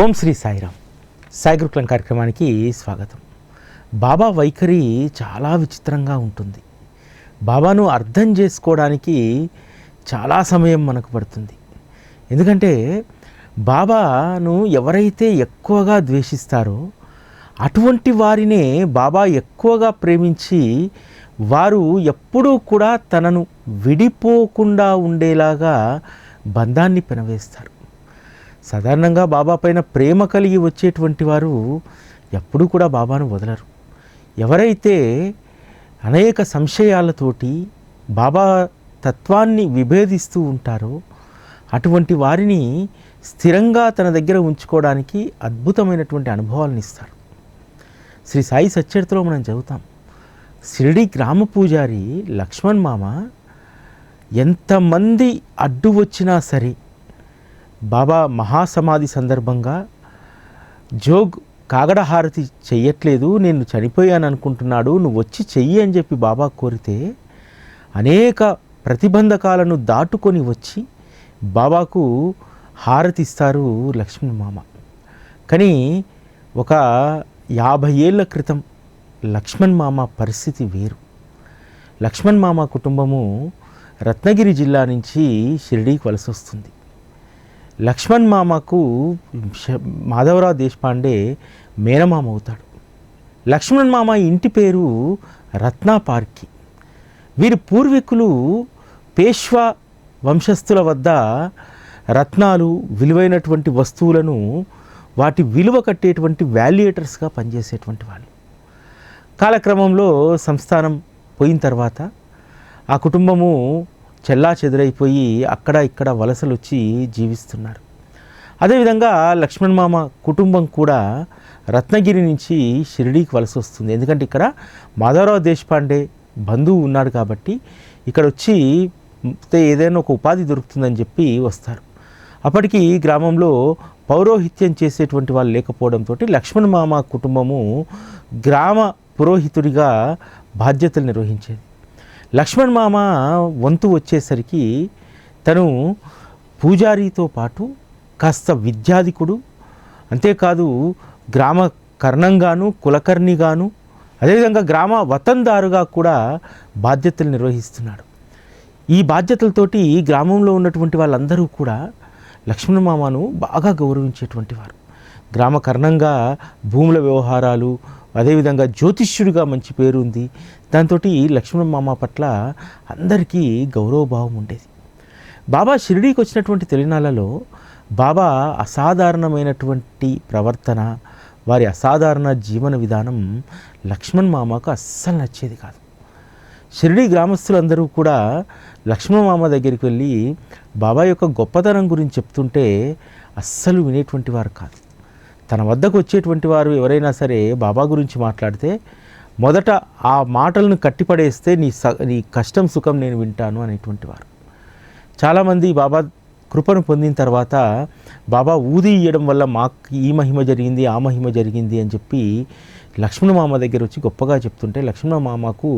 ఓం శ్రీ సాయిరామ్. సాయి గురుకులం కార్యక్రమానికి స్వాగతం. బాబా వైఖరి చాలా విచిత్రంగా ఉంటుంది. బాబాను అర్థం చేసుకోవడానికి చాలా సమయం మనకు పడుతుంది. ఎందుకంటే బాబాను ఎవరైతే ఎక్కువగా ద్వేషిస్తారో అటువంటి వారినే బాబా ఎక్కువగా ప్రేమించి వారు ఎప్పుడూ కూడా తనను విడిపోకుండా ఉండేలాగా బంధాన్ని పెనవేస్తారు. సాధారణంగా బాబా పైన ప్రేమ కలిగి వచ్చేటువంటి వారు ఎప్పుడూ కూడా బాబాను వదలరు. ఎవరైతే అనేక సంశయాలతోటి బాబా తత్వాన్ని విభేదిస్తూ ఉంటారో అటువంటి వారిని స్థిరంగా తన దగ్గర ఉంచుకోవడానికి అద్భుతమైనటువంటి అనుభవాలను ఇస్తారు. శ్రీ సాయి సచ్చరితలో మనం చదువుతాం షిరిడి గ్రామ పూజారి లక్ష్మణ్ మామ ఎంతమంది అడ్డు వచ్చినా సరే బాబా మహాసమాధి సందర్భంగా జోగ్ కాగడహారతి చెయ్యట్లేదు నేను చనిపోయాను అనుకుంటున్నాడు నువ్వు వచ్చి చెయ్యి అని చెప్పి బాబా కోరితే అనేక ప్రతిబంధకాలను దాటుకొని వచ్చి బాబాకు హారతి ఇస్తారు లక్ష్మణ్ మామ. కానీ ఒక యాభై ఏళ్ళ క్రితం లక్ష్మణ్ మామ పరిస్థితి వేరు. లక్ష్మణ్ మామ కుటుంబము రత్నగిరి జిల్లా నుంచి షిరిడీకి వలస వస్తుంది లక్ష్మణ్ మామకు మాధవరావు దేశపాండే మేనమామ అవుతాడు. లక్ష్మణ్ మామ ఇంటి పేరు రత్నా పార్కి. వీరి పూర్వీకులు పేష్వా వంశస్థుల వద్ద రత్నాలు విలువైనటువంటి వస్తువులను వాటి విలువ కట్టేటువంటి వాల్యుయేటర్స్గా పనిచేసేటువంటి వాళ్ళు. కాలక్రమంలో సంస్థానం పోయిన తర్వాత ఆ కుటుంబము చెల్లా చెదురైపోయి అక్కడ ఇక్కడ వలసలు వచ్చి జీవిస్తున్నారు. అదేవిధంగా లక్ష్మణ్ మామ కుటుంబం కూడా రత్నగిరి నుంచి షిరిడీకి వలస వస్తుంది ఎందుకంటే ఇక్కడ మాధవరావు దేశపాండే బంధువు ఉన్నాడు కాబట్టి ఇక్కడ వచ్చి ఏదైనా ఒక ఉపాధి దొరుకుతుందని చెప్పి వస్తారు. అప్పటికి గ్రామంలో పౌరోహిత్యం చేసేటువంటి వాళ్ళు లేకపోవడంతో లక్ష్మణ్ మామ కుటుంబము గ్రామ పురోహితుడిగా బాధ్యతలు నిర్వహించేది. లక్ష్మణ్ మామ వంతు వచ్చేసరికి తను పూజారితో పాటు కాస్త విద్యాధికుడు అంతేకాదు గ్రామ కర్ణంగాను కులకర్ణిగాను అదేవిధంగా గ్రామ వతందారుగా కూడా బాధ్యతలు నిర్వహిస్తున్నాడు. ఈ బాధ్యతలతోటి గ్రామంలో ఉన్నటువంటి వాళ్ళందరూ కూడా లక్ష్మణ్ మామను బాగా గౌరవించేటువంటి వారు. గ్రామ కర్ణంగా భూముల వ్యవహారాలు అదేవిధంగా జ్యోతిష్యుడిగా మంచి పేరు ఉంది. దాంతో లక్ష్మణ మామ పట్ల అందరికీ గౌరవభావం ఉండేది. బాబా షిరిడీకి వచ్చినటువంటి తెలినాలలో బాబా అసాధారణమైనటువంటి ప్రవర్తన వారి అసాధారణ జీవన విధానం లక్ష్మణ్ మామకు అస్సలు నచ్చేది కాదు. షిరిడి గ్రామస్తులందరూ కూడా లక్ష్మణ మామ దగ్గరికి వెళ్ళి బాబా యొక్క గొప్పతనం గురించి చెప్తుంటే అస్సలు వినేటువంటి వారు కాదు. తన వద్దకు వచ్చేటువంటి వారు ఎవరైనా సరే బాబా గురించి మాట్లాడితే మొదట ఆ మాటలను కట్టిపడేస్తే నీ స నీ కష్టం సుఖం నేను వింటాను అనేటువంటి వారు. చాలామంది బాబా కృపను పొందిన తర్వాత బాబా ఊది ఇయ్యడం వల్ల మాకు ఈ మహిమ జరిగింది ఆ మహిమ జరిగింది అని చెప్పి లక్ష్మణ మామ దగ్గర వచ్చి గొప్పగా చెప్తుంటే లక్ష్మణ మామకు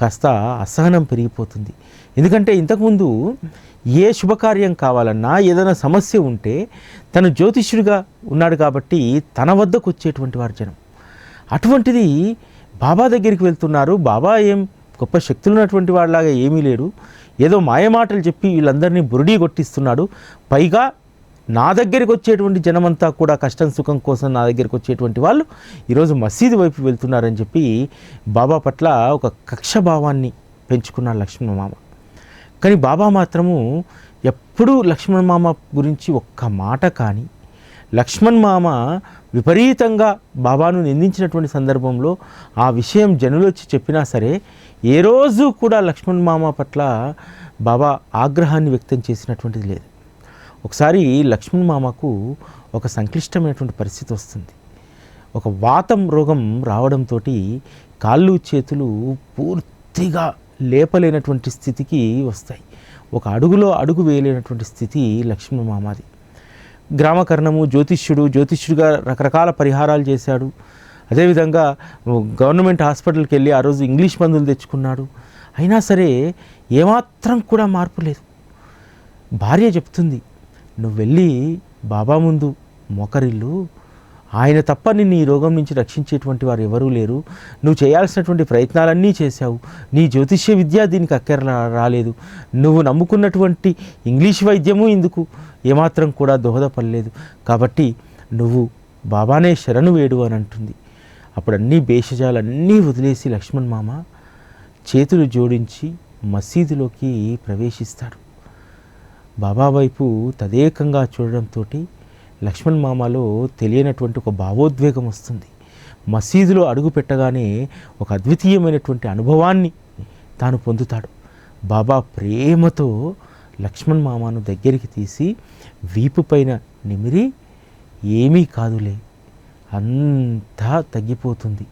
కాస్త అసహనం పెరిగిపోతుంది. ఎందుకంటే ఇంతకుముందు ఏ శుభకార్యం కావాలన్నా ఏదైనా సమస్య ఉంటే తను జ్యోతిష్యుడిగా ఉన్నాడు కాబట్టి తన వద్దకు వచ్చేటువంటి వారు జనం. అటువంటిది బాబా దగ్గరికి వెళ్తున్నారు. బాబా ఏం గొప్ప శక్తులు ఉన్నటువంటి వాళ్ళలాగా ఏమీ లేడు. ఏదో మాయమాటలు చెప్పి వీళ్ళందరినీ బురుడీ కొట్టిస్తున్నాడు. పైగా నా దగ్గరికి వచ్చేటువంటి జనమంతా కూడా కష్టం సుఖం కోసం నా దగ్గరికి వచ్చేటువంటి వాళ్ళు ఈరోజు మసీదు వైపు వెళ్తున్నారని చెప్పి బాబా పట్ల ఒక కక్షభావాన్ని పెంచుకున్నాడు లక్ష్మణ మామ. కానీ బాబా మాత్రము ఎప్పుడూ లక్ష్మణ మామ గురించి ఒక్క మాట కానీ లక్ష్మణ్ మామ విపరీతంగా బాబాను నిందించినటువంటి సందర్భంలో ఆ విషయం జనులు వచ్చి చెప్పినా సరే ఏ రోజు కూడా లక్ష్మణ్ మామ పట్ల బాబా ఆగ్రహాన్ని వ్యక్తం చేసినటువంటిది లేదు. ఒకసారి లక్ష్మణ్ మామకు ఒక సంక్లిష్టమైనటువంటి పరిస్థితి వస్తుంది. ఒక వాతం రోగం రావడంతో కాళ్ళు చేతులు పూర్తిగా లేపలేనటువంటి స్థితికి వస్తాయి. ఒక అడుగులో అడుగు వేయలేనటువంటి స్థితి లక్ష్మణ్ మామాది. గ్రామకర్ణము జ్యోతిష్యుడు జ్యోతిష్యుడిగా రకరకాల పరిహారాలు చేశాడు. అదేవిధంగా గవర్నమెంట్ హాస్పిటల్కి వెళ్ళి ఆ రోజు ఇంగ్లీష్ మందులు తెచ్చుకున్నాడు. అయినా సరే ఏమాత్రం కూడా మార్పు లేదు. భార్య చెప్తుంది నువ్వు వెళ్ళి బాబా ముందు మొకరిల్లు. ఆయన తప్ప నిన్ను ఈ రోగం నుంచి రక్షించేటువంటి వారు ఎవరూ లేరు. నువ్వు చేయాల్సినటువంటి ప్రయత్నాలన్నీ చేశావు. నీ జ్యోతిష్య విద్య దీనికి అక్కర రాలేదు. నువ్వు నమ్ముకున్నటువంటి ఇంగ్లీష్ వైద్యము ఇందుకు ఏమాత్రం కూడా దోహదపడలేదు. కాబట్టి నువ్వు బాబానే శరణు వేడు అని అంటుంది. అప్పుడు అన్ని భేషజాలన్నీ వదిలేసి లక్ష్మణ్ మామ చేతులు జోడించి మసీదులోకి ప్రవేశిస్తాడు. బాబా వైపు తదేకంగా చూడడంతో లక్ష్మణ్ మామలో తెలియనటువంటి ఒక భావోద్వేగం వస్తుంది. మసీదులో అడుగు పెట్టగానే ఒక అద్వితీయమైనటువంటి అనుభవాన్ని తాను పొందుతాడు. బాబా ప్రేమతో లక్ష్మణ్ మామను దగ్గరికి తీసి వీపు పైన నిమిరి ఏమీ కాదులే అంతా తగ్గిపోతుంది.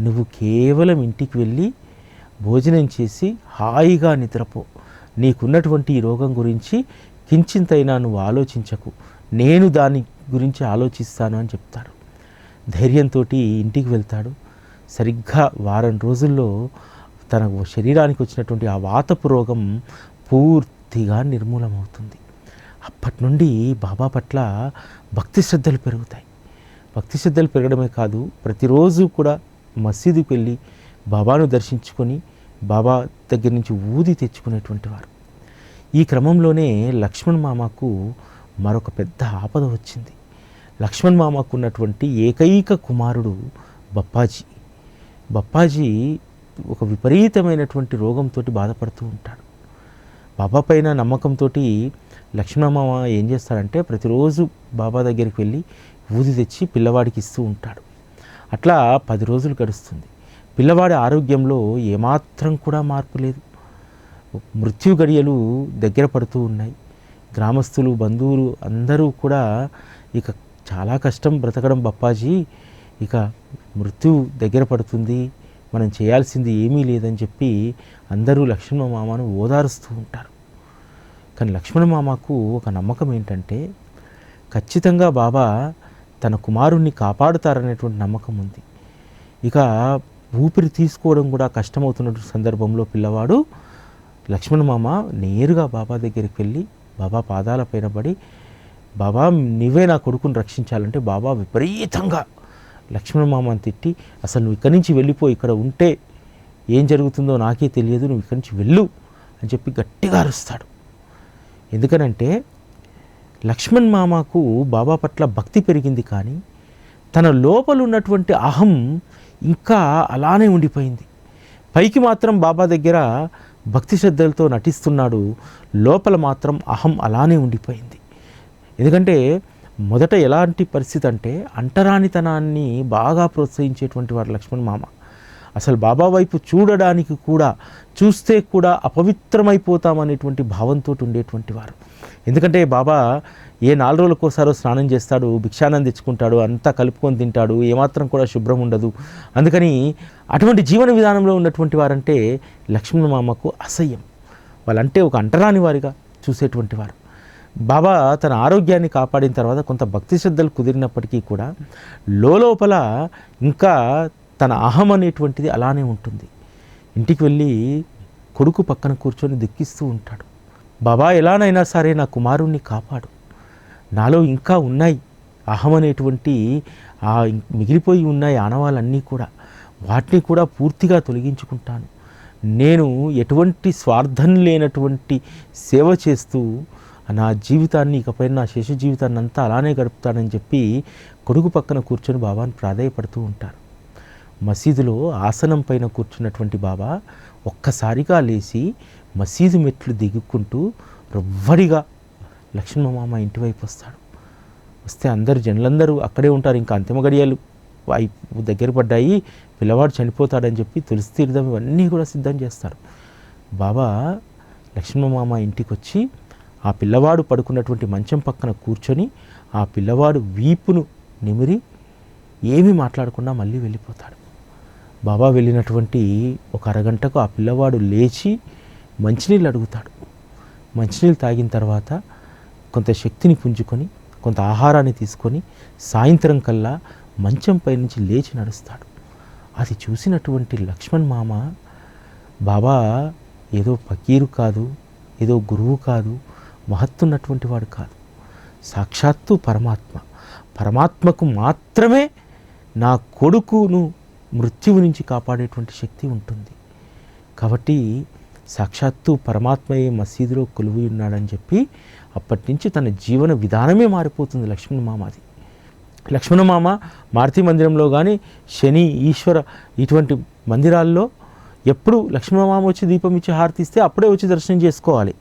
నువ్వు కేవలం ఇంటికి వెళ్ళి భోజనం చేసి హాయిగా నిద్రపో. నీకున్నటువంటి ఈ రోగం గురించి కించింతైనా నువ్వు ఆలోచించకు. నేను దాని గురించి ఆలోచిస్తాను అని చెప్తాడు. ధైర్యంతో ఇంటికి వెళ్తాడు. సరిగ్గా వారం రోజుల్లో తన శరీరానికి వచ్చినటువంటి ఆ వాతపు రోగం పూర్తిగా నిర్మూలమవుతుంది. అప్పటి నుండి బాబా పట్ల భక్తి శ్రద్ధలు పెరుగుతాయి. భక్తి శ్రద్ధలు పెరగడమే కాదు ప్రతిరోజు కూడా మసీదుకి వెళ్ళి బాబాను దర్శించుకొని బాబా దగ్గర నుంచి ఊది తెచ్చుకునేటువంటి వారు. ఈ క్రమంలోనే లక్ష్మణ్ మామకు మరొక పెద్ద ఆపద వచ్చింది. లక్ష్మణ్ మామకు ఉన్నటువంటి ఏకైక కుమారుడు బప్పాజీ. బప్పాజీ ఒక విపరీతమైనటువంటి రోగంతో బాధపడుతూ ఉంటాడు. బాబా పైన నమ్మకంతో లక్ష్మణమామ ఏం చేస్తాడంటే ప్రతిరోజు బాబా దగ్గరికి వెళ్ళి ఊది తెచ్చి పిల్లవాడికి ఇస్తూ ఉంటాడు. అట్లా పది రోజులు గడుస్తుంది. పిల్లవాడి ఆరోగ్యంలో ఏమాత్రం కూడా మార్పు లేదు. మృత్యు గడియలు దగ్గర పడుతూ ఉన్నాయి. గ్రామస్తులు బంధువులు అందరూ కూడా ఇక చాలా కష్టం బ్రతకడం బప్పాజీ. ఇక మృత్యు దగ్గర పడుతుంది. మనం చేయాల్సింది ఏమీ లేదని చెప్పి అందరూ లక్ష్మణ మామను ఓదారుస్తూ ఉంటారు. కానీ లక్ష్మణ మామకు ఒక నమ్మకం ఏంటంటే ఖచ్చితంగా బాబా తన కుమారుణ్ణి కాపాడుతారనేటువంటి నమ్మకం ఉంది. ఇక ఊపిరి తీసుకోవడం కూడా కష్టమవుతున్నటువంటి సందర్భంలో పిల్లవాడు లక్ష్మణ మామ నేరుగా బాబా దగ్గరికి వెళ్ళి బాబా పాదాలపైన పడి బాబా నీవే నా కొడుకుని రక్షించాలంటే బాబా విపరీతంగా లక్ష్మణ మామని తిట్టి అసలు నువ్వు ఇక్కడి నుంచి వెళ్ళిపో ఇక్కడ ఉంటే ఏం జరుగుతుందో నాకే తెలియదు నువ్వు ఇక్కడి నుంచి వెళ్ళు అని చెప్పి గట్టిగా అరుస్తాడు. ఎందుకనంటే లక్ష్మణ్ మామకు బాబా పట్ల భక్తి పెరిగింది కానీ తన లోపల ఉన్నటువంటి అహం ఇంకా అలానే ఉండిపోయింది. పైకి మాత్రం బాబా దగ్గర భక్తి శ్రద్ధలతో నటిస్తున్నాడు. లోపల మాత్రం అహం అలానే ఉండిపోయింది. ఎందుకంటే మొదట ఎలాంటి పరిస్థితి అంటే అంటరానితనాన్ని బాగా ప్రోత్సహించేటువంటి వాడు లక్ష్మణ్ మామ. అసలు బాబా వైపు చూడడానికి కూడా చూస్తే కూడా అపవిత్రమైపోతామనేటువంటి భావంతో ఉండేటువంటి వారు. ఎందుకంటే బాబా ఏ నాలుగు రోజులకోసారో స్నానం చేస్తాడు భిక్షానం తెచ్చుకుంటాడు అంతా కలుపుకొని తింటాడు ఏమాత్రం కూడా శుభ్రం ఉండదు. అందుకని అటువంటి జీవన విధానంలో ఉన్నటువంటి వారంటే లక్ష్మణ మామకు అసహ్యం. వాళ్ళంటే ఒక అంటరాని వారిగా చూసేటువంటి వారు. బాబా తన ఆరోగ్యాన్ని కాపాడిన తర్వాత కొంత భక్తి శ్రద్ధలు కుదిరినప్పటికీ కూడా లోపల ఇంకా తన అహం అనేటువంటిది అలానే ఉంటుంది. ఇంటికి వెళ్ళి కొడుకు పక్కన కూర్చొని దుఃఖిస్తూ ఉంటాడు. బాబా ఎలానైనా సరే నా కుమారుణ్ణి కాపాడు. నాలో ఇంకా ఉన్నాయి అహం అనేటువంటి ఆ మిగిలిపోయి ఉన్నాయి ఆనవాళ్ళన్నీ కూడా. వాటిని కూడా పూర్తిగా తొలగించుకుంటాను. నేను ఎటువంటి స్వార్థం లేనటువంటి సేవ చేస్తూ నా జీవితాన్ని ఇకపై నా శేష జీవితాన్ని అంతా అలానే గడుపుతానని చెప్పి కొడుకు పక్కన కూర్చొని బాబాను ప్రాధాయపడుతూ ఉంటారు. మసీదులో ఆసనం పైన కూర్చున్నటువంటి బాబా ఒక్కసారిగా లేచి మసీదు మెట్లు దిగుకుంటూ రవ్వడిగా లక్ష్మణమామ ఇంటి వైపు వస్తాడు. వస్తే అందరు జనులందరూ అక్కడే ఉంటారు ఇంకా అంతిమ గడియలు అయి దగ్గర పడ్డాయి పిల్లవాడు చనిపోతాడని చెప్పి తులసి తీర్థం ఇవన్నీ కూడా సిద్ధం చేస్తారు. బాబా లక్ష్మణమామ ఇంటికి వచ్చి ఆ పిల్లవాడు పడుకున్నటువంటి మంచం పక్కన కూర్చొని ఆ పిల్లవాడు వీపును నిమిరి ఏమీ మాట్లాడకుండా మళ్ళీ వెళ్ళిపోతాడు. బాబా వెళ్ళినటువంటి ఒక అరగంటకు ఆ పిల్లవాడు లేచి మంచినీళ్ళు అడుగుతాడు. మంచినీళ్ళు తాగిన తర్వాత కొంత శక్తిని పుంజుకొని కొంత ఆహారాన్ని తీసుకొని సాయంత్రం కల్లా మంచంపై నుంచి లేచి నడుస్తాడు. అది చూసినటువంటి లక్ష్మణ్ మామ బాబా ఏదో ఫకీరు కాదు ఏదో గురువు కాదు మహత్తున్నటువంటి వాడు కాదు. సాక్షాత్తు పరమాత్మ. పరమాత్మకు మాత్రమే నా కొడుకును మృత్యువు నుంచి కాపాడేటువంటి శక్తి ఉంటుంది. కాబట్టి సాక్షాత్తు పరమాత్మయే మసీదులో కొలువు ఉన్నాడని చెప్పి అప్పటి నుంచి తన జీవన విధానమే మారిపోతుంది లక్ష్మణమామది లక్ష్మణమామ మారుతి మందిరంలో కానీ శని ఈశ్వర ఇటువంటి మందిరాల్లో ఎప్పుడు లక్ష్మణమామ వచ్చి దీపం ఇచ్చి హారతిస్తే అప్పుడే వచ్చి దర్శనం చేసుకోవాలి.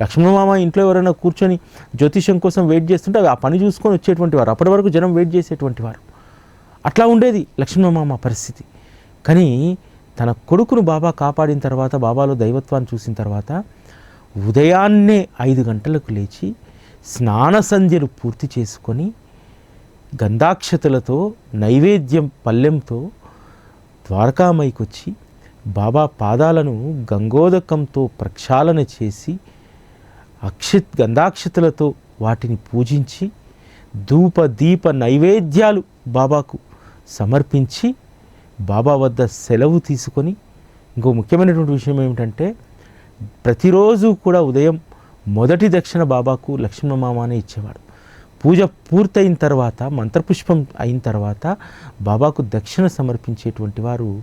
లక్ష్మణమామ ఇంట్లో ఎవరైనా కూర్చొని జ్యోతిషం కోసం వెయిట్ చేస్తుంటే అవి ఆ పని చూసుకొని వచ్చేటువంటి వారు. అప్పటి వరకు జనం వెయిట్ చేసేటువంటి వారు. అట్లా ఉండేది. లక్ష్మీమామ పరిస్థితి. కానీ తన కొడుకును బాబా కాపాడిన తర్వాత బాబాలో దైవత్వాన్ని చూసిన తర్వాత ఉదయాన్నే ఐదు గంటలకు లేచి స్నాన సంధ్యలు పూర్తి చేసుకొని గంధాక్షతలతో నైవేద్యం పల్లెంతో ద్వారకామైకి వచ్చి బాబా పాదాలను గంగోదకంతో ప్రక్షాళన చేసి అక్షత్ గంధాక్షతలతో వాటిని పూజించి ధూప దీప నైవేద్యాలు బాబాకు సమర్పించి బాబా వద్ద సెలవు తీసుకొని ఇంకో ముఖ్యమైనటువంటి విషయం ఏమిటంటే ప్రతిరోజు కూడా ఉదయం మొదటి దక్షిణ బాబాకు లక్ష్మణమామనే ఇచ్చేవాడు. పూజ పూర్తయిన తర్వాత మంత్రపుష్పం అయిన తర్వాత బాబాకు దక్షిణ సమర్పించేటువంటి వారు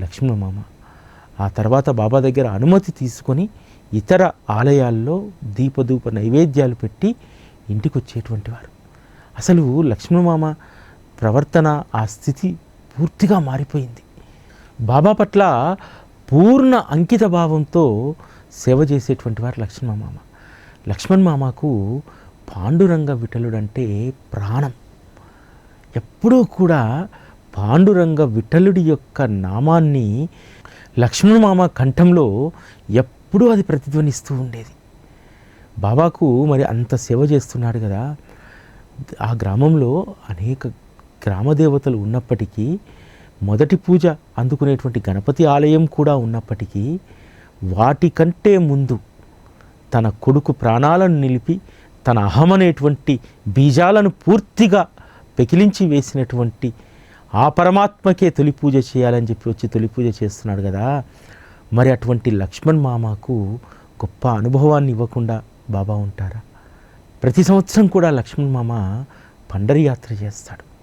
లక్ష్మణమామ. ఆ తర్వాత బాబా దగ్గర అనుమతి తీసుకొని ఇతర ఆలయాల్లో దీపధూప నైవేద్యాలు పెట్టి ఇంటికి వచ్చేటువంటి వారు. అసలు లక్ష్మణమామ ప్రవర్తన ఆ స్థితి పూర్తిగా మారిపోయింది. బాబా పట్ల పూర్ణ అంకిత భావంతో సేవ చేసేటువంటి వారు లక్ష్మణ మామ. లక్ష్మణ్ మామకు పాండురంగ విఠలుడంటే ప్రాణం. ఎప్పుడూ కూడా పాండురంగ విఠలుడి యొక్క నామాన్ని లక్ష్మణ మామ కంఠంలో ఎప్పుడూ అది ప్రతిధ్వనిస్తూ ఉండేది. బాబాకు మరి అంత సేవ చేస్తున్నాడు కదా ఆ గ్రామంలో అనేక గ్రామదేవతలు ఉన్నప్పటికీ మొదటి పూజ అందుకునేటువంటి గణపతి ఆలయం కూడా ఉన్నప్పటికీ వాటికంటే ముందు తన కొడుకు ప్రాణాలను నిలిపి తన అహమనేటువంటి బీజాలను పూర్తిగా పెకిలించి వేసినటువంటి ఆ పరమాత్మకే తొలి పూజ చేయాలని చెప్పి వచ్చి తొలి పూజ చేస్తున్నాడు కదా. మరి అటువంటి లక్ష్మణ్ మామకు గొప్ప అనుభవాన్ని ఇవ్వకుండా బాబా ఉంటారా? ప్రతి సంవత్సరం కూడా లక్ష్మణ్ మామ పండరి యాత్ర చేస్తాడు.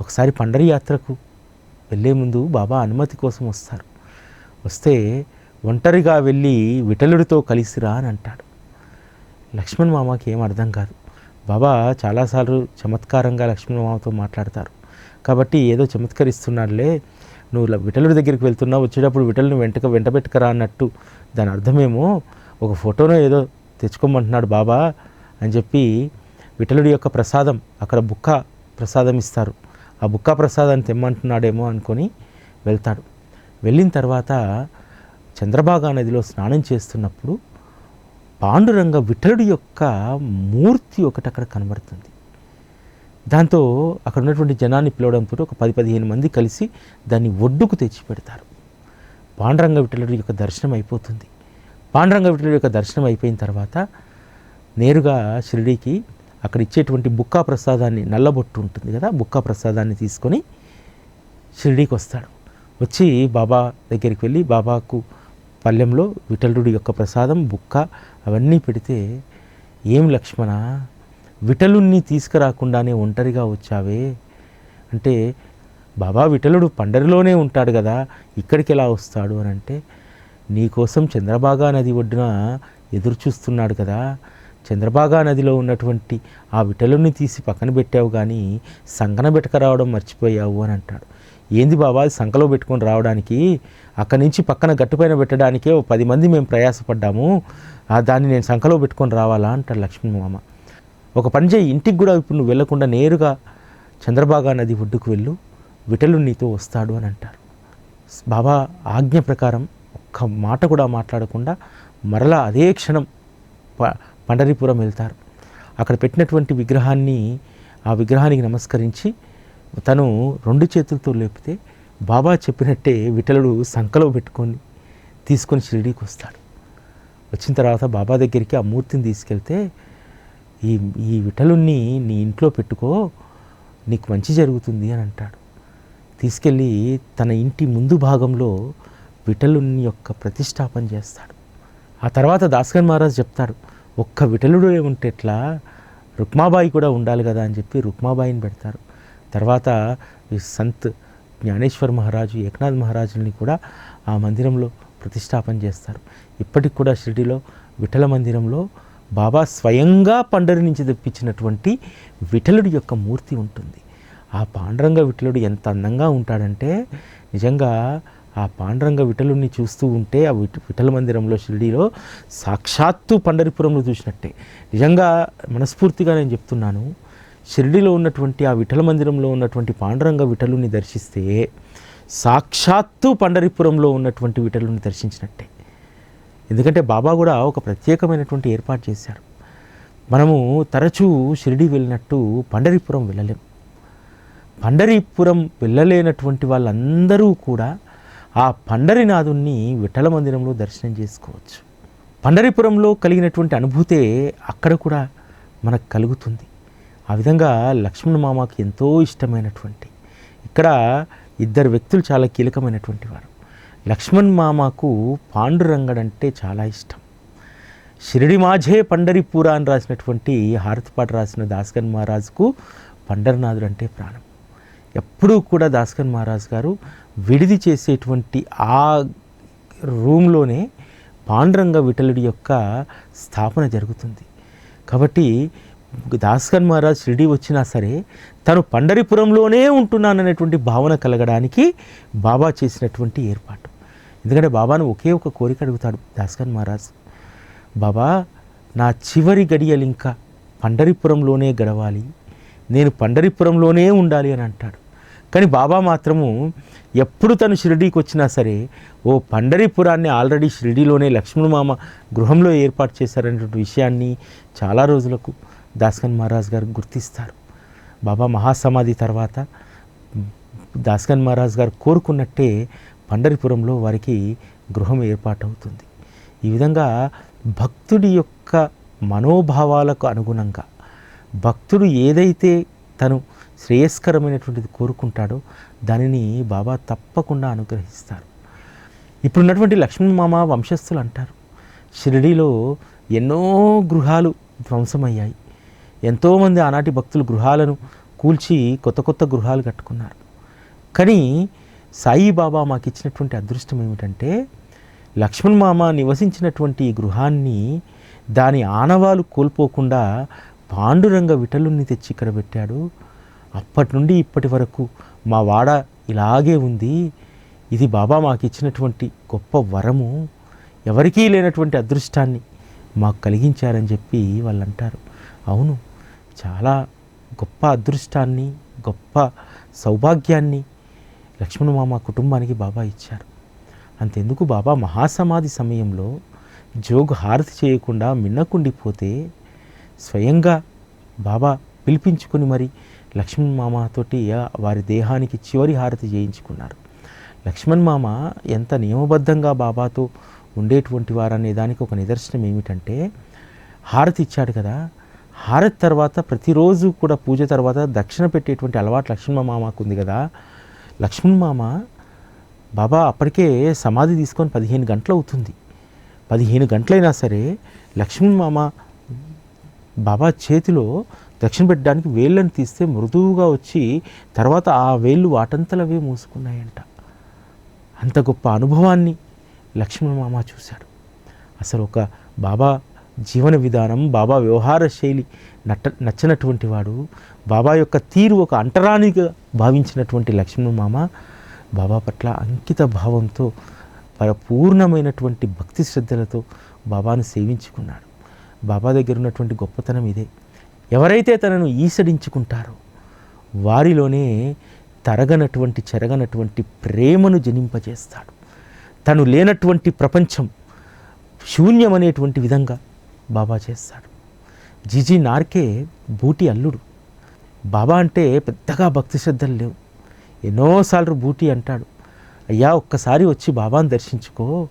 ఒకసారి పండరి యాత్రకు వెళ్ళే ముందు బాబా అనుమతి కోసం వస్తారు. వస్తే ఒంటరిగా వెళ్ళి విఠలుడితో కలిసిరా అని అంటాడు. లక్ష్మణ్ మామకి ఏం అర్థం కాదు. బాబా చాలాసార్లు చమత్కారంగా లక్ష్మణ్ మామతో మాట్లాడతారు. కాబట్టి ఏదో చమత్కరిస్తున్నాడులే. నువ్వు విఠలుడి దగ్గరికి వెళ్తున్నావు వచ్చేటప్పుడు విఠలుని వెంట వెంటబెట్టుకరా అన్నట్టు. దాని అర్థమేమో ఒక ఫోటోనో ఏదో తెచ్చుకోమంటున్నాడు బాబా అని చెప్పి విఠలుడి యొక్క ప్రసాదం అక్కడ బుక్క ప్రసాదం ఇస్తారు. ఆ బుక్క ప్రసాదాన్ని తెమ్మంటున్నాడేమో అనుకొని వెళ్తాడు. వెళ్ళిన తర్వాత చంద్రభాగా నదిలో స్నానం చేస్తున్నప్పుడు పాండురంగ విఠలుడి యొక్క మూర్తి ఒకటి అక్కడ కనబడుతుంది. దాంతో అక్కడ ఉన్నటువంటి జనాన్ని పిలవడంతో ఒక పది పదిహేను మంది కలిసి దాన్ని ఒడ్డుకు తెచ్చి పెడతారు. పాండురంగ విఠలుడి యొక్క దర్శనం అయిపోతుంది. పాండురంగ విఠలుడి యొక్క దర్శనం అయిపోయిన తర్వాత నేరుగా షిరిడీకి అక్కడ ఇచ్చేటువంటి బుక్కా ప్రసాదాన్ని నల్లబొట్టు ఉంటుంది కదా బుక్కా ప్రసాదాన్ని తీసుకొని షిరిడీకి వస్తాడు. వచ్చి బాబా దగ్గరికి వెళ్ళి బాబాకు పల్లెంలో విఠలుడి యొక్క ప్రసాదం బుక్క అవన్నీ పెడితే ఏం లక్ష్మణ విఠలుణ్ణి తీసుకురాకుండానే ఒంటరిగా వచ్చావే? అంటే బాబా విఠలుడు పండరిలోనే ఉంటాడు కదా ఇక్కడికి ఎలా వస్తాడు అని అంటే నీకోసం చంద్రబాగా నది ఒడ్డున ఎదురు చూస్తున్నాడు కదా చంద్రబాగా నదిలో ఉన్నటువంటి ఆ విటలుని తీసి పక్కన పెట్టావు కానీ సంకన బెటక రావడం మర్చిపోయావు అని అంటాడు. ఏంది బాబా అది సంకలో పెట్టుకొని రావడానికి? అక్కడి నుంచి పక్కన గట్టుపైన పెట్టడానికే ఓ పది మంది మేము ప్రయాసపడ్డాము. ఆ దాన్ని నేను సంకలో పెట్టుకొని రావాలా? అంటాడు లక్ష్మీ మామ ఒక పని చేయి ఇంటికి కూడా ఇప్పుడు నువ్వు వెళ్ళకుండా నేరుగా చంద్రబాగా నది ఒడ్డుకు వెళ్ళు. విటలు నీతో వస్తాడు అని అంటారు బాబా ఆజ్ఞ ప్రకారం ఒక్క మాట కూడా మాట్లాడకుండా మరలా అదే క్షణం ప పండరీపురం వెళ్తారు. అక్కడ పెట్టినటువంటి విగ్రహాన్ని ఆ విగ్రహానికి నమస్కరించి తను రెండు చేతులతో లేపితే బాబా చెప్పినట్టే విఠలుడు సంకలో పెట్టుకొని తీసుకొని షిరిడీకి వస్తాడు. వచ్చిన తర్వాత బాబా దగ్గరికి ఆ మూర్తిని తీసుకెళ్తే ఈ ఈ విఠలుణ్ణి నీ ఇంట్లో పెట్టుకో నీకు మంచి జరుగుతుంది అని అంటాడు. తీసుకెళ్ళి తన ఇంటి ముందు భాగంలో విఠలుని యొక్క ప్రతిష్టాపన చేస్తాడు. ఆ తర్వాత దాస్కన్ మహారాజ్ చెప్తాడు ఒక్క విఠలుడు ఉంటే ఎట్లా? రుక్మాబాయి కూడా ఉండాలి కదా అని చెప్పి రుక్మాబాయిని పెడతారు. తర్వాత ఈ సంత్ జ్ఞానేశ్వర్ మహారాజు ఏకనాథ్ మహారాజుల్ని కూడా ఆ మందిరంలో ప్రతిష్టాపన చేస్తారు. ఇప్పటికి కూడా షిరిడిలో విఠల మందిరంలో బాబా స్వయంగా పండరి నుంచి తెప్పించినటువంటి విఠలుడి యొక్క మూర్తి ఉంటుంది. ఆ పాండురంగ విఠలుడు ఎంత అందంగా ఉంటాడంటే నిజంగా ఆ పాండురంగ విఠలుని చూస్తూ ఉంటే ఆ విఠ విఠల మందిరంలో షిరిడీలో సాక్షాత్తు పండరిపురంలో చూసినట్టే. నిజంగా మనస్ఫూర్తిగా నేను చెప్తున్నాను షిరిడిలో ఉన్నటువంటి ఆ విఠల మందిరంలో ఉన్నటువంటి పాండురంగ విఠలుని దర్శిస్తే సాక్షాత్తు పండరిపురంలో ఉన్నటువంటి విఠలుని దర్శించినట్టే. ఎందుకంటే బాబా కూడా ఒక ప్రత్యేకమైనటువంటి ఏర్పాటు చేశారు. మనము తరచూ షిరిడి వెళ్ళినట్టు పండరిపురం వెళ్ళలేం. పండరీపురం వెళ్ళలేనటువంటి వాళ్ళందరూ కూడా ఆ పండరినాథుణ్ణి విఠల మందిరంలో దర్శనం చేసుకోవచ్చు. పండరిపురంలో కలిగినటువంటి అనుభూతే అక్కడ కూడా మనకు కలుగుతుంది. ఆ విధంగా లక్ష్మణ మామకి ఎంతో ఇష్టమైనటువంటి ఇక్కడ ఇద్దరు వ్యక్తులు చాలా కీలకమైనటువంటి వారు. లక్ష్మణ్ మామకు పాండురంగడంటే చాలా ఇష్టం. షిరిడి మాఝే పండరిపూర అని రాసినటువంటి హారతిపాట రాసిన దాస్కన్ మహారాజుకు పండరనాథుడు అంటే ప్రాణం. ఎప్పుడూ కూడా దాస్కన్ మహారాజు గారు విడిది చేసేటువంటి ఆ రూమ్లోనే పాండురంగ విఠలుడి యొక్క స్థాపన జరుగుతుంది. కాబట్టి దాస్కన్ మహారాజ్ షిరిడి వచ్చినా సరే తను పండరిపురంలోనే ఉంటున్నాననేటువంటి భావన కలగడానికి బాబా చేసినటువంటి ఏర్పాటు. ఎందుకంటే బాబాను ఒకే ఒక కోరిక అడుగుతాడు దాస్కన్ మహారాజ్. బాబా నా చివరి గడియలు ఇంకా పండరిపురంలోనే గడవాలి. నేను పండరిపురంలోనే ఉండాలి అని అంటాడు. కానీ బాబా మాత్రము ఎప్పుడు తను షిరిడీకి వచ్చినా సరే ఓ పండరిపురాన్ని ఆల్రెడీ షిరిడీలోనే లక్ష్మణమామ గృహంలో ఏర్పాటు చేశారనేటువంటి విషయాన్ని చాలా రోజులకు దాస్కన్ మహారాజ్ గారు గుర్తిస్తారు. బాబా మహాసమాధి తర్వాత దాస్కన్ మహారాజ్ గారు కోరుకున్నట్టే పండరిపురంలో వారికి గృహం ఏర్పాటవుతుంది. ఈ విధంగా భక్తుడి యొక్క మనోభావాలకు అనుగుణంగా భక్తుడు ఏదైతే తను శ్రేయస్కరమైనటువంటిది కోరుకుంటాడో దానిని బాబా తప్పకుండా అనుగ్రహిస్తారు. ఇప్పుడున్నటువంటి లక్ష్మణ్ మామ వంశస్థులు అంటారు. షిరిడీలో ఎన్నో గృహాలు ధ్వంసమయ్యాయి. ఎంతోమంది ఆనాటి భక్తులు గృహాలను కూల్చి కొత్త కొత్త గృహాలు కట్టుకున్నారు. కానీ సాయిబాబా మాకు ఇచ్చినటువంటి అదృష్టం ఏమిటంటే లక్ష్మణ్ మామ నివసించినటువంటి ఈ గృహాన్ని దాని ఆనవాలు కోల్పోకుండా పాండురంగ విఠలుని తెచ్చి ఇక్కడ పెట్టాడు. అప్పటి నుండి ఇప్పటి వరకు మా వాడ ఇలాగే ఉంది. ఇది బాబా మాకు ఇచ్చినటువంటి గొప్ప వరము. ఎవరికీ లేనటువంటి అదృష్టాన్ని మాకు కలిగించారని చెప్పి వాళ్ళు అంటారు అవును చాలా గొప్ప అదృష్టాన్ని గొప్ప సౌభాగ్యాన్ని లక్ష్మణమామ కుటుంబానికి బాబా ఇచ్చారు. అంతెందుకు బాబా మహాసమాధి సమయంలో జోగు హారతి చేయకుండా మిన్నకుండిపోతే స్వయంగా బాబా పిలిపించుకొని మరి లక్ష్మణ్ మామతోటి వారి దేహానికి చివరి హారతి చేయించుకున్నారు. లక్ష్మణ్ మామ ఎంత నియమబద్ధంగా బాబాతో ఉండేటువంటి వారనే దానికి ఒక నిదర్శనం ఏమిటంటే హారతి ఇచ్చాడు కదా హారతి తర్వాత ప్రతిరోజు కూడా పూజ తర్వాత దక్షిణ పెట్టేటువంటి అలవాటు లక్ష్మణ మామకు ఉంది కదా లక్ష్మణ్ మామ బాబా అప్పటికే సమాధి తీసుకొని పదిహేను గంటలు అవుతుంది. పదిహేను గంటలైనా సరే లక్ష్మణ్ మామ బాబా చేతిలో దక్షిణ పెట్టడానికి వేళ్ళని తీస్తే మృదువుగా వచ్చి తర్వాత ఆ వేళ్ళు వాటంతలవే మూసుకున్నాయంట. అంత గొప్ప అనుభవాన్ని లక్ష్మణ మామ చూశాడు. అసలు ఒక బాబా జీవన విధానం బాబా వ్యవహార శైలి నట్ట నచ్చినటువంటి వాడు బాబా యొక్క తీరు ఒక అంటరానిగా భావించినటువంటి లక్ష్మణ మామ బాబా పట్ల అంకిత భావంతో పరిపూర్ణమైనటువంటి భక్తి శ్రద్ధలతో బాబాను సేవించుకున్నాడు. బాబా దగ్గర ఉన్నటువంటి గొప్పతనం ఇదే. ఎవరైతే తనను ఈసడించుకుంటారో వారిలోనే తరగనటువంటి చెరగనటువంటి ప్రేమను జనింపజేస్తాడు. తను లేనటువంటి ప్రపంచం శూన్యమనేటువంటి విధంగా బాబా చేస్తాడు. జిజి నార్కే బూటి అల్లుడు. బాబా అంటే పెద్దగా భక్తి శ్రద్ధలు లేవు. ఎన్నోసార్లు బూటి అంటాడు. అయ్యా ఒక్కసారి వచ్చి బాబాను దర్శించుకో.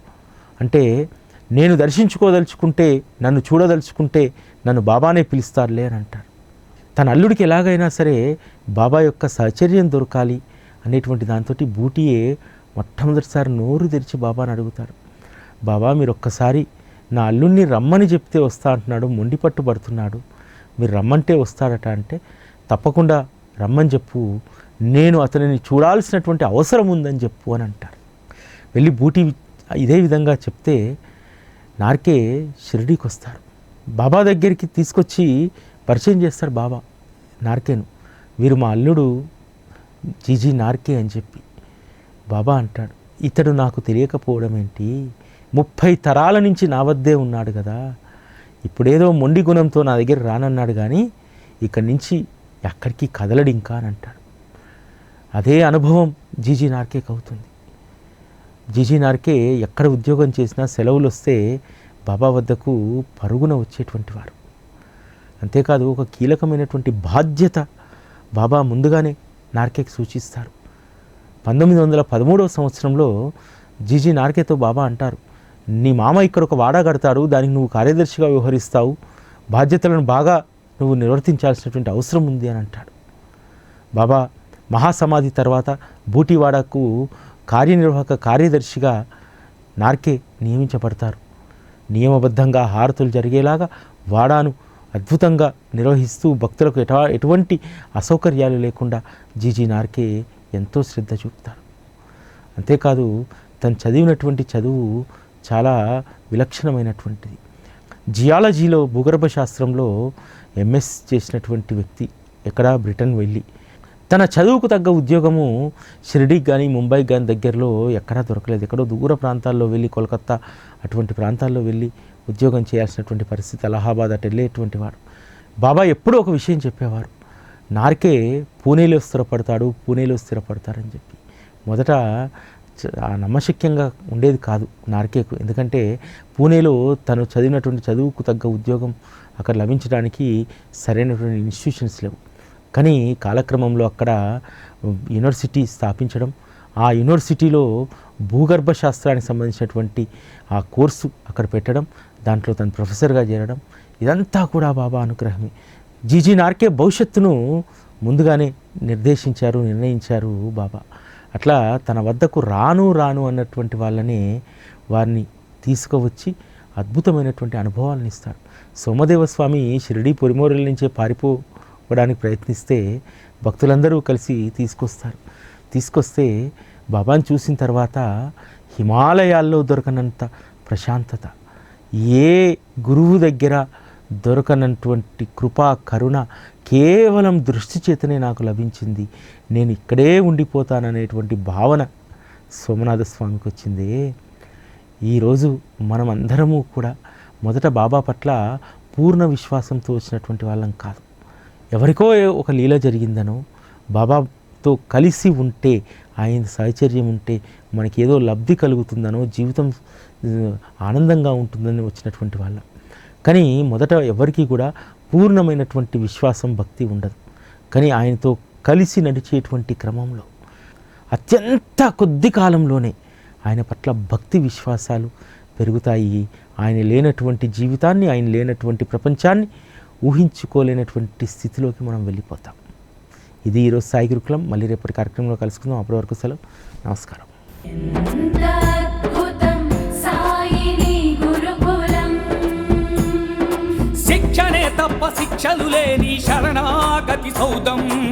అంటే నేను దర్శించుకోదలుచుకుంటే నన్ను చూడదలుచుకుంటే నన్ను బాబానే పిలుస్తారులే అని అంటారు తన అల్లుడికి ఎలాగైనా సరే బాబా యొక్క సహచర్యం దొరకాలి అనేటువంటి దాంతో బూటియే మొట్టమొదటిసారి నోరు తెరిచి బాబాని అడుగుతాడు. బాబా మీరు ఒక్కసారి నా అల్లుడిని రమ్మని చెప్తే వస్తా అంటున్నాడు మొండి పడుతున్నాడు. మీరు రమ్మంటే వస్తాడట అంటే తప్పకుండా రమ్మని చెప్పు. నేను అతనిని చూడాల్సినటువంటి అవసరం ఉందని చెప్పు అని అంటారు వెళ్ళి బూటి ఇదే విధంగా చెప్తే నార్కే షిరిడీకి వస్తారు బాబా దగ్గరికి తీసుకొచ్చి పరిచయం చేస్తారు బాబా నార్కేను. వీరు మా అల్లుడు జీజీ నార్కే అని చెప్పి బాబా అంటాడు. ఇతడు నాకు తెలియకపోవడం ఏంటి? ముప్పై తరాల నుంచి నా వద్దే ఉన్నాడు కదా. ఇప్పుడేదో మొండి గుణంతో నా దగ్గర రానన్నాడు కానీ ఇక్కడి నుంచి ఎక్కడికి కదలడు ఇంకా అని అంటాడు. అదే అనుభవం జీజీ నార్కేకి అవుతుంది జీజీ నార్కే ఎక్కడ ఉద్యోగం చేసినా సెలవులు వస్తే బాబా వద్దకు పరుగున వచ్చేటువంటి వారు. అంతేకాదు ఒక కీలకమైనటువంటి బాధ్యత బాబా ముందుగానే నార్కేకి సూచిస్తారు. పంతొమ్మిది వందల పదమూడవ సంవత్సరంలో జీజీ నార్కేతో బాబా అంటారు నీ మామ ఇక్కడ ఒక వాడా కడతాడు దానికి నువ్వు కార్యదర్శిగా వ్యవహరిస్తావు బాధ్యతలను బాగా నువ్వు నిర్వర్తించాల్సినటువంటి అవసరం ఉంది అని అంటాడు. బాబా మహాసమాధి తర్వాత బూటివాడకు కార్యనిర్వాహక కార్యదర్శిగా నార్కే నియమించబడతారు. నియమబద్ధంగా హారతులు జరిగేలాగా వాడాను అద్భుతంగా నిర్వహిస్తూ భక్తులకు ఎటా ఎటువంటి అసౌకర్యాలు లేకుండా జీజీ నార్కే ఎంతో శ్రద్ధ చూపుతారు. అంతేకాదు తను చదివినటువంటి చదువు చాలా విలక్షణమైనటువంటిది. జియాలజీలో భూగర్భ శాస్త్రంలో ఎంఎస్ చేసినటువంటి వ్యక్తి ఎక్కడ బ్రిటన్ వెళ్ళి తన చదువుకు తగ్గ ఉద్యోగము షిరిడీకి కానీ ముంబైకి కానీ దగ్గరలో ఎక్కడా దొరకలేదు. ఎక్కడో దూర ప్రాంతాల్లో వెళ్ళి కోల్కత్తా అటువంటి ప్రాంతాల్లో వెళ్ళి ఉద్యోగం చేయాల్సినటువంటి పరిస్థితి అలహాబాద్ అటు వెళ్ళేటువంటి వాడు. బాబా ఎప్పుడూ ఒక విషయం చెప్పేవారు. నార్కే పూణేలో స్థిరపడతాడు పూణేలో స్థిరపడతారని చెప్పి. మొదట నమ్మశక్యంగా ఉండేది కాదు నార్కేకు. ఎందుకంటే పూణేలో తను చదివినటువంటి చదువుకు తగ్గ ఉద్యోగం అక్కడ లభించడానికి సరైనటువంటి ఇన్స్టిట్యూషన్స్ లేవు. కానీ కాలక్రమంలో అక్కడ యూనివర్సిటీ స్థాపించడం ఆ యూనివర్సిటీలో భూగర్భ శాస్త్రానికి సంబంధించినటువంటి ఆ కోర్సు అక్కడ పెట్టడం దాంట్లో తను ప్రొఫెసర్గా చేరడం ఇదంతా కూడా బాబా అనుగ్రహమే. జీజీ నార్కే భవిష్యత్తును ముందుగానే నిర్దేశించారు నిర్ణయించారు బాబా. అట్లా తన వద్దకు రాను రాను అన్నటువంటి వాళ్ళని వారిని తీసుకువచ్చి అద్భుతమైనటువంటి అనుభవాలను ఇస్తారు. సోమదేవ స్వామి షిరిడి పొరిమోరల నుంచే పారిపో ఇవ్వడానికి ప్రయత్నిస్తే భక్తులందరూ కలిసి తీసుకొస్తారు. తీసుకొస్తే బాబాను చూసిన తర్వాత హిమాలయాల్లో దొరకనంత ప్రశాంతత. ఏ గురువు దగ్గర దొరకనటువంటి కృపా కరుణ కేవలం దృష్టి చేతనే నాకు లభించింది. నేను ఇక్కడే ఉండిపోతాననేటువంటి భావన సోమనాథ స్వామికి వచ్చింది. ఈరోజు మనమందరము కూడా మొదట బాబా పట్ల పూర్ణ విశ్వాసంతో వచ్చినటువంటి వాళ్ళం కాదు. ఎవరికో ఒక లీల జరిగిందనో బాబాతో కలిసి ఉంటే ఆయన సహచర్యం ఉంటే మనకి ఏదో లబ్ధి కలుగుతుందనో జీవితం ఆనందంగా ఉంటుందని వచ్చినటువంటి వాళ్ళ. కానీ మొదట ఎవరికి కూడా పూర్ణమైనటువంటి విశ్వాసం భక్తి ఉండదు. కానీ ఆయనతో కలిసి నడిచేటువంటి క్రమంలో అత్యంత కొద్ది కాలంలోనే ఆయన పట్ల భక్తి విశ్వాసాలు పెరుగుతాయి. ఆయన లేనటువంటి జీవితాన్ని ఆయన లేనటువంటి ప్రపంచాన్ని ఊహించుకోలేనటువంటి స్థితిలోకి మనం వెళ్ళిపోతాం. ఇది ఈరోజు సాయి గురుకులం. మళ్ళీ రేపటి కార్యక్రమంలో కలుసుకుందాం. అప్పటి వరకు సెలవు. నమస్కారం. శిక్షణే తప్ప శిక్షలు లేని శరణాగతి సౌదం.